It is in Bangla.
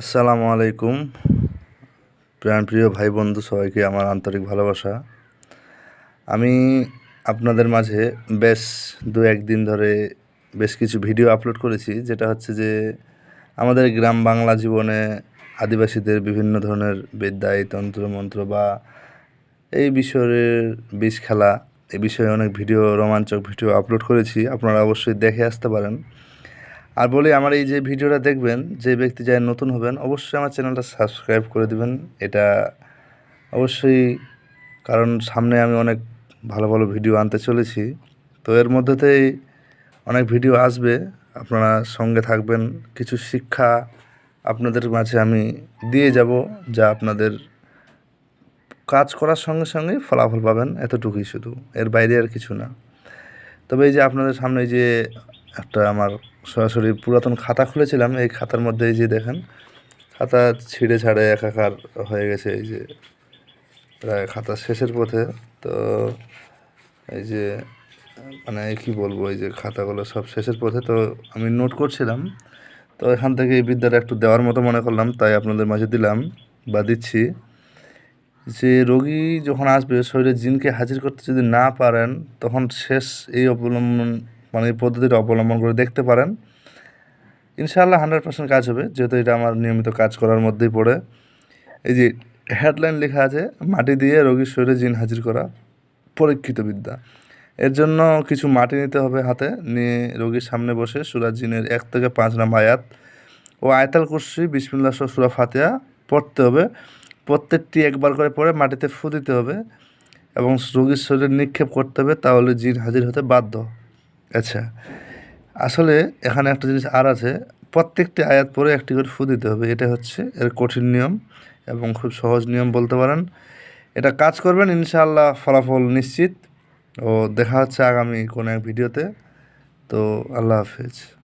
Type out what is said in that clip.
আসসালামু আলাইকুম। প্রাণপ্রিয় ভাই বন্ধু সবাইকে আমার আন্তরিক ভালোবাসা। আমি আপনাদের মাঝে বেশ দু একদিন ধরে বেশ কিছু ভিডিও আপলোড করেছি, যেটা হচ্ছে যে আমাদের গ্রাম বাংলা জীবনে আদিবাসীদের বিভিন্ন ধরনের বিদ্যায় তন্ত্র, মন্ত্র বা এই বিষয়ের বিষ খেলা, এ বিষয়ে অনেক ভিডিও, রোমাঞ্চক ভিডিও আপলোড করেছি। আপনারা অবশ্যই দেখে আসতে পারেন। আর বলি, আমার এই যে ভিডিওটা দেখবেন, যে ব্যক্তি যাই নতুন হবেন, অবশ্যই আমার চ্যানেলটা সাবস্ক্রাইব করে দেবেন। এটা অবশ্যই, কারণ সামনে আমি অনেক ভালো ভালো ভিডিও আনতে চলেছি। তো এর মধ্যেতেই অনেক ভিডিও আসবে। আপনারা সঙ্গে থাকবেন। কিছু শিক্ষা আপনাদের মাঝে আমি দিয়ে যাব, যা আপনাদের কাজ করার সঙ্গে সঙ্গে ফলাফল পাবেন, এতটুকুই শুধু। এর বাইরে আর কিছু না। তবে এই যে আপনাদের সামনে যে একটা আমার সরাসরি পুরাতন খাতা খুলেছিলাম, এই খাতার মধ্যে এই যে দেখেন, খাতা ছিঁড়ে ছাড়ে একাকার হয়ে গেছে, এই যে প্রায় খাতা শেষের পথে। তো এই যে মানে কি বলব, এই যে খাতাগুলো সব শেষের পথে, তো আমি নোট করছিলাম। তো এখান থেকে এই বিদ্যাটা একটু দেওয়ার মতো মনে করলাম, তাই আপনাদের মাঝে দিলাম বা দিচ্ছি। যে রোগী যখন আসবে, শরীরে জিনকে হাজির করতে যদি না পারেন, তখন শেষ এই অবলম্বন মানে এই পদ্ধতিটা অবলম্বন করে দেখতে পারেন। ইনশাআল্লাহ হান্ড্রেড পার্সেন্ট কাজ হবে, যেহেতু এটা আমার নিয়মিত কাজ করার মধ্যেই পড়ে। এই যে হেডলাইন লেখা আছে, মাটি দিয়ে রোগীর শরীরে জিন হাজির করা, পরীক্ষিত বিদ্যা। এর জন্য কিছু মাটি নিতে হবে হাতে, নিয়ে রোগীর সামনে বসে সুরা জিনের এক থেকে পাঁচ নাম আয়াত ও আয়তাল কুর্সি বিসমিল্লা সুরা ফাতেহা পড়তে হবে। প্রত্যেকটি একবার করে পড়ে মাটিতে ফু দিতে হবে এবং রোগীর শরীরে নিক্ষেপ করতে হবে, তাহলে জিন হাজির হতে বাধ্য। আচ্ছা। আসলে এখানে একটা জিনিস আর আছে, প্রত্যেকটি আয়াত পরে একটি করে ফু দিতে হবে, এটা হচ্ছে এর কঠিন নিয়ম এবং খুব সহজ নিয়ম বলতে পারেন। এটা কাজ করবেন ইনশাআল্লাহ, ফলাফল নিশ্চিত। ও দেখা হচ্ছে আগামী কোনো এক ভিডিওতে। তো আল্লাহ হাফেজ।